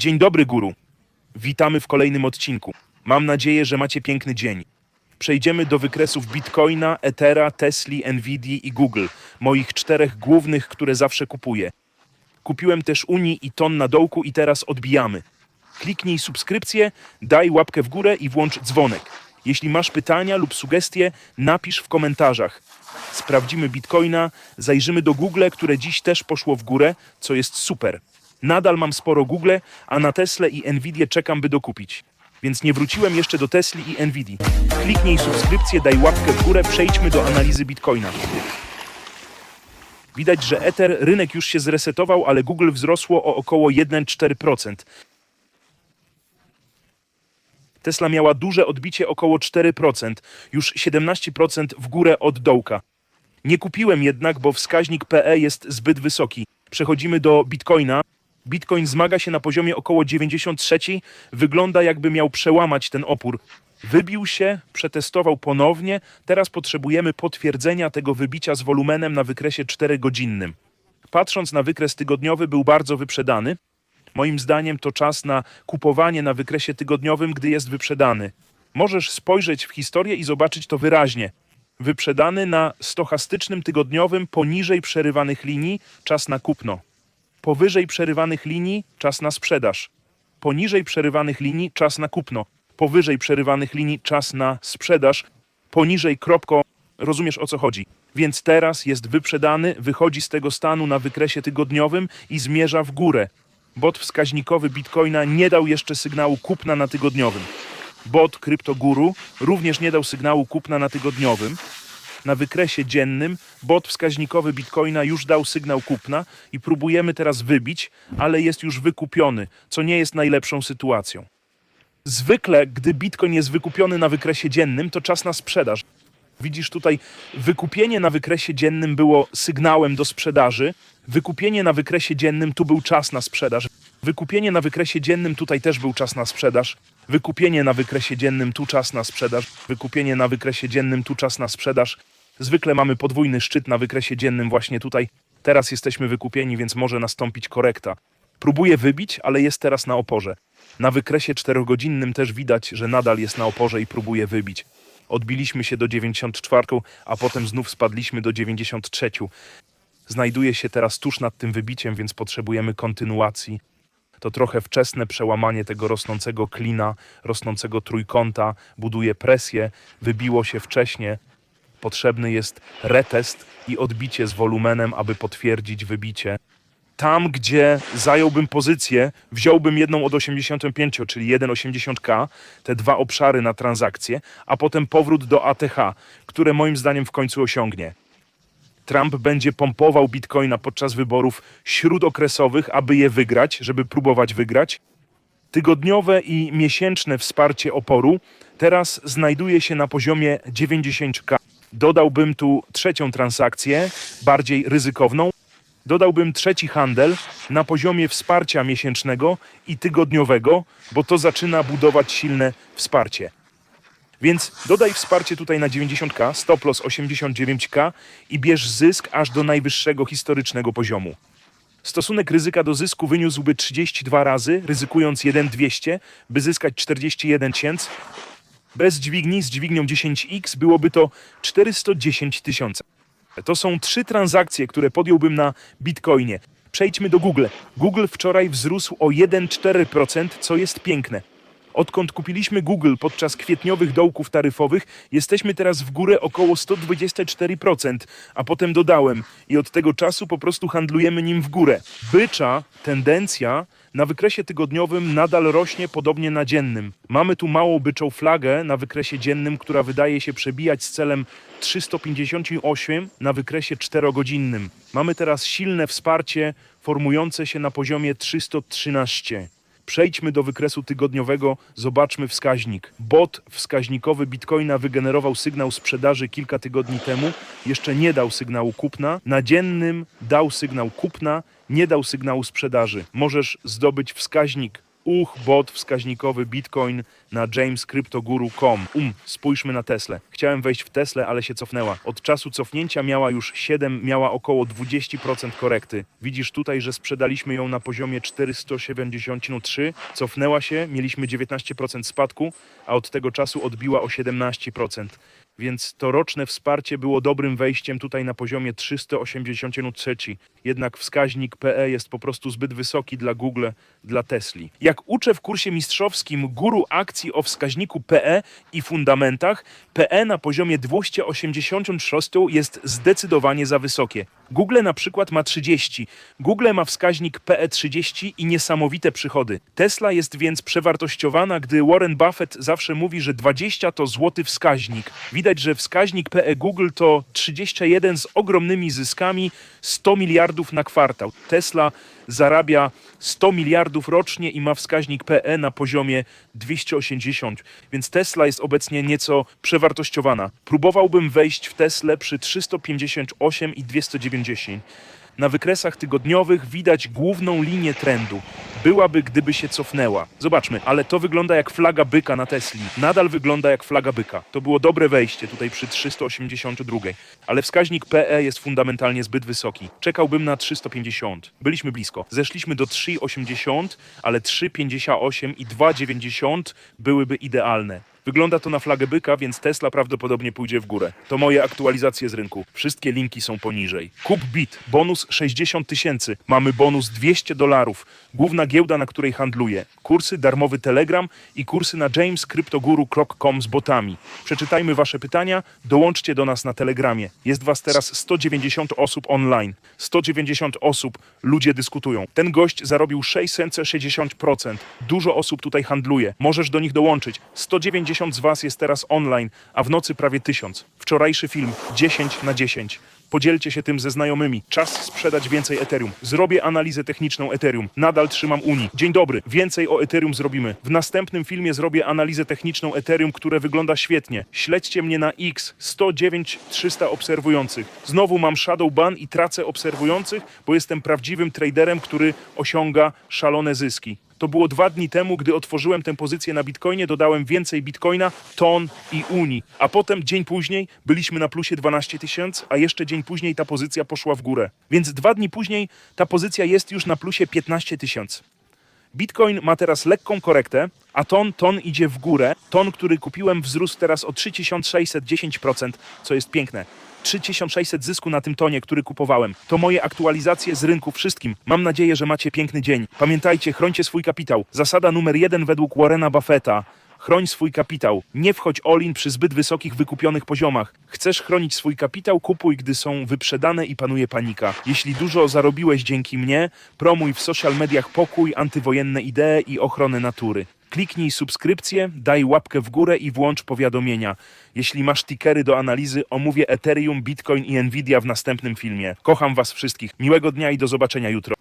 Dzień dobry, guru. Witamy w kolejnym odcinku. Mam nadzieję, że macie piękny dzień. Przejdziemy do wykresów Bitcoina, Ethera, Tesli, Nvidia i Google, moich czterech głównych, które zawsze kupuję. Kupiłem też Unii i ton na dołku i teraz odbijamy. Kliknij subskrypcję, daj łapkę w górę i włącz dzwonek. Jeśli masz pytania lub sugestie, napisz w komentarzach. Sprawdzimy Bitcoina, zajrzymy do Google, które dziś też poszło w górę, co jest super. Nadal mam sporo Google, a na Tesla i Nvidia czekam, by dokupić. Więc nie wróciłem jeszcze do Tesli i Nvidia. Kliknij subskrypcję, daj łapkę w górę, przejdźmy do analizy Bitcoina. Widać, że Ether, rynek już się zresetował, ale Google wzrosło o około 1,4%. Tesla miała duże odbicie około 4%, już 17% w górę od dołka. Nie kupiłem jednak, bo wskaźnik PE jest zbyt wysoki. Przechodzimy do Bitcoina. Bitcoin zmaga się na poziomie około 93, wygląda jakby miał przełamać ten opór. Wybił się, przetestował ponownie, teraz potrzebujemy potwierdzenia tego wybicia z wolumenem na wykresie 4-godzinnym. Patrząc na wykres tygodniowy, był bardzo wyprzedany. Moim zdaniem to czas na kupowanie na wykresie tygodniowym, gdy jest wyprzedany. Możesz spojrzeć w historię i zobaczyć to wyraźnie. Wyprzedany na stochastycznym tygodniowym poniżej przerywanych linii czas na kupno. Powyżej przerywanych linii czas na sprzedaż. Poniżej przerywanych linii czas na kupno. Powyżej przerywanych linii czas na sprzedaż. Poniżej kropko. Rozumiesz o co chodzi. Więc teraz jest wyprzedany, wychodzi z tego stanu na wykresie tygodniowym i zmierza w górę. Bot wskaźnikowy Bitcoina nie dał jeszcze sygnału kupna na tygodniowym. Bot CryptoGuru również nie dał sygnału kupna na tygodniowym. Na wykresie dziennym bot wskaźnikowy Bitcoina już dał sygnał kupna i próbujemy teraz wybić, ale jest już wykupiony, co nie jest najlepszą sytuacją. Zwykle, gdy Bitcoin jest wykupiony na wykresie dziennym, to czas na sprzedaż. Widzisz tutaj, wykupienie na wykresie dziennym było sygnałem do sprzedaży. Wykupienie na wykresie dziennym tu był czas na sprzedaż. Wykupienie na wykresie dziennym tutaj też był czas na sprzedaż. Wykupienie na wykresie dziennym tu czas na sprzedaż. Wykupienie na wykresie dziennym tu czas na sprzedaż. Zwykle mamy podwójny szczyt na wykresie dziennym właśnie tutaj. Teraz jesteśmy wykupieni, więc może nastąpić korekta. Próbuje wybić, ale jest teraz na oporze. Na wykresie czterogodzinnym też widać, że nadal jest na oporze i próbuje wybić. Odbiliśmy się do 94, a potem znów spadliśmy do 93. Znajduje się teraz tuż nad tym wybiciem, więc potrzebujemy kontynuacji. To trochę wczesne przełamanie tego rosnącego klina, rosnącego trójkąta, buduje presję, wybiło się wcześniej. Potrzebny jest retest i odbicie z wolumenem, aby potwierdzić wybicie. Tam, gdzie zająłbym pozycję, wziąłbym jedną od 85, czyli 1,80k, te dwa obszary na transakcję, a potem powrót do ATH, które moim zdaniem w końcu osiągnie. Trump będzie pompował bitcoina podczas wyborów śródokresowych, aby je wygrać, żeby próbować wygrać. Tygodniowe i miesięczne wsparcie oporu teraz znajduje się na poziomie 90k. Dodałbym tu trzecią transakcję, bardziej ryzykowną. Dodałbym trzeci handel na poziomie wsparcia miesięcznego i tygodniowego, bo to zaczyna budować silne wsparcie. Więc dodaj wsparcie tutaj na 90k, stop loss 89k i bierz zysk aż do najwyższego historycznego poziomu. Stosunek ryzyka do zysku wyniósłby 32 razy, ryzykując 1,200, by zyskać 41 tysięcy. Bez dźwigni z dźwignią 10x byłoby to 410 tysięcy. To są trzy transakcje, które podjąłbym na Bitcoinie. Przejdźmy do Google. Google wczoraj wzrósł o 1,4%, co jest piękne. Odkąd kupiliśmy Google podczas kwietniowych dołków taryfowych, jesteśmy teraz w górę około 124%, a potem dodałem i od tego czasu po prostu handlujemy nim w górę. Bycza tendencja na wykresie tygodniowym nadal rośnie podobnie na dziennym. Mamy tu małą byczą flagę na wykresie dziennym, która wydaje się przebijać z celem 358 na wykresie 4-godzinnym. Mamy teraz silne wsparcie formujące się na poziomie 313. Przejdźmy do wykresu tygodniowego, zobaczmy wskaźnik. Bot wskaźnikowy Bitcoina wygenerował sygnał sprzedaży kilka tygodni temu, jeszcze nie dał sygnału kupna. Na dziennym dał sygnał kupna, nie dał sygnału sprzedaży. Możesz zdobyć wskaźnik Uch, bot wskaźnikowy Bitcoin na jamescryptoguru.com. Um, spójrzmy na Teslę. Chciałem wejść w Teslę, ale się cofnęła. Od czasu cofnięcia miała już 7, miała około 20% korekty. Widzisz tutaj, że sprzedaliśmy ją na poziomie 473, cofnęła się, mieliśmy 19% spadku, a od tego czasu odbiła o 17%. Więc to roczne wsparcie było dobrym wejściem tutaj na poziomie 383. Jednak wskaźnik PE jest po prostu zbyt wysoki dla Google, dla Tesli. Jak uczę w kursie mistrzowskim guru akcji o wskaźniku PE i fundamentach, PE na poziomie 286 jest zdecydowanie za wysokie. Google na przykład ma 30, Google ma wskaźnik PE 30 i niesamowite przychody. Tesla jest więc przewartościowana, gdy Warren Buffett zawsze mówi, że 20 to złoty wskaźnik. Widać, że wskaźnik PE Google to 31 z ogromnymi zyskami, 100 miliardów na kwartał. Tesla zarabia 100 miliardów rocznie i ma wskaźnik PE na poziomie 280, więc Tesla jest obecnie nieco przewartościowana. Próbowałbym wejść w Teslę przy 358 i 290. Na wykresach tygodniowych widać główną linię trendu. Byłaby, gdyby się cofnęła. Zobaczmy, ale to wygląda jak flaga byka na Tesli. Nadal wygląda jak flaga byka. To było dobre wejście tutaj przy 382, ale wskaźnik PE jest fundamentalnie zbyt wysoki. Czekałbym na 350. Byliśmy blisko. Zeszliśmy do 3,80, ale 3,58 i 2,90 byłyby idealne. Wygląda to na flagę byka, więc Tesla prawdopodobnie pójdzie w górę. To moje aktualizacje z rynku. Wszystkie linki są poniżej. Kup bit, bonus 60 tysięcy. Mamy bonus 200 dolarów. Główna giełda, na której handluję. Kursy, darmowy Telegram i kursy na jamescryptoguru.com z botami. Przeczytajmy wasze pytania, dołączcie do nas na Telegramie. Jest was teraz 190 osób online. 190 osób, ludzie dyskutują. Ten gość zarobił 660%. Dużo osób tutaj handluje. Możesz do nich dołączyć. 190 z was jest teraz online, a w nocy prawie 1000. Wczorajszy film 10 na 10. Podzielcie się tym ze znajomymi. Czas sprzedać więcej Ethereum. Zrobię analizę techniczną Ethereum. Nadal trzymam Unii. Dzień dobry. Więcej o Ethereum zrobimy. W następnym filmie zrobię analizę techniczną Ethereum, które wygląda świetnie. Śledźcie mnie na X. 109 300 obserwujących. Znowu mam shadow ban i tracę obserwujących, bo jestem prawdziwym traderem, który osiąga szalone zyski. To było dwa dni temu, gdy otworzyłem tę pozycję na Bitcoinie, dodałem więcej Bitcoina, ton i Uni. A potem dzień później byliśmy na plusie 12 tysięcy, a jeszcze dzień później ta pozycja poszła w górę. Więc dwa dni później ta pozycja jest już na plusie 15 tysięcy. Bitcoin ma teraz lekką korektę, a ton, ton idzie w górę. Ton, który kupiłem, wzrósł teraz o 3610%, co jest piękne. 3600 zysku na tym tonie, który kupowałem. To moje aktualizacje z rynku wszystkim. Mam nadzieję, że macie piękny dzień. Pamiętajcie, chrońcie swój kapitał. Zasada numer jeden według Warrena Buffetta. Chroń swój kapitał. Nie wchodź all-in przy zbyt wysokich wykupionych poziomach. Chcesz chronić swój kapitał? Kupuj, gdy są wyprzedane i panuje panika. Jeśli dużo zarobiłeś dzięki mnie, promuj w social mediach pokój, antywojenne idee i ochronę natury. Kliknij subskrypcję, daj łapkę w górę i włącz powiadomienia. Jeśli masz tickery do analizy, omówię Ethereum, Bitcoin i Nvidia w następnym filmie. Kocham was wszystkich. Miłego dnia i do zobaczenia jutro.